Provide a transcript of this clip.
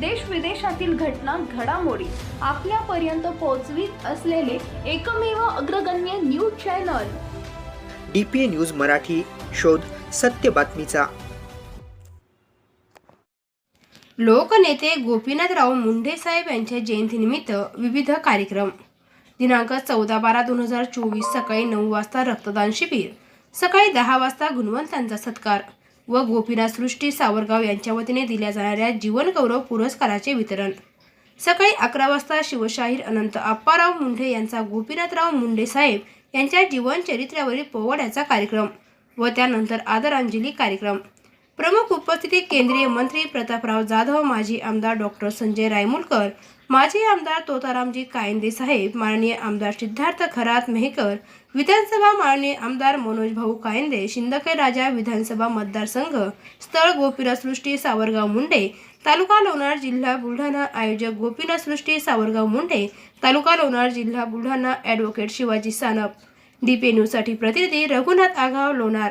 देश विदेशातील घटना घडामोडी आपल्यापर्यंत पोहोचवीत असलेले एकमेव अग्रगण्य news channel. D P A news Marathi शोध सत्य बातमीचा. लोकनेते गोपीनाथराव मुंडे साहेब यांच्या जयंतीनिमित्त विविध कार्यक्रम. दिनांक चौदा बारा दोन हजार चोवीस सकाळी नऊ वाजता रक्तदान शिबिर. सकाळी दहा वाजता गुणवंतांचा सत्कार. व गोपीनाथ सृष्टी सावरगाव यांच्या वतीने दिल्या जाणाऱ्या जीवनगौरव पुरस्काराचे वितरण. सकाळी अकरा वाजता शिवशाहीर अनंत आप्पाराव मुंढे यांचा गोपीनाथराव मुंडे साहेब यांच्या जीवनचरित्र्यावरील पोवाड्याचा कार्यक्रम व त्यानंतर आदरांजली कार्यक्रम. प्रमुख उपस्थिती केंद्रीय मंत्री प्रतापराव जाधव माजी आमदार डॉक्टर संजय रायमुलकर माजी आमदार तोतारामजी कायंदे साहेब माननीय आमदार सिद्धार्थ खरात मेहकर विधानसभा माननीय आमदार मनोज भाऊ कायंदे शिंदखे राजा विधानसभा मतदारसंघ स्थळ गोपीनाथ सावरगाव मुंडे तालुका लोणार जिल्हा बुलढाणा आयोजक गोपीनाथसृष्टी सावरगाव मुंडे तालुका लोणार जिल्हा Buldhana advocate Shivaji Sanap. D P A न्यूजसाठी प्रतिनिधी रघुनाथ आघाव लोणार.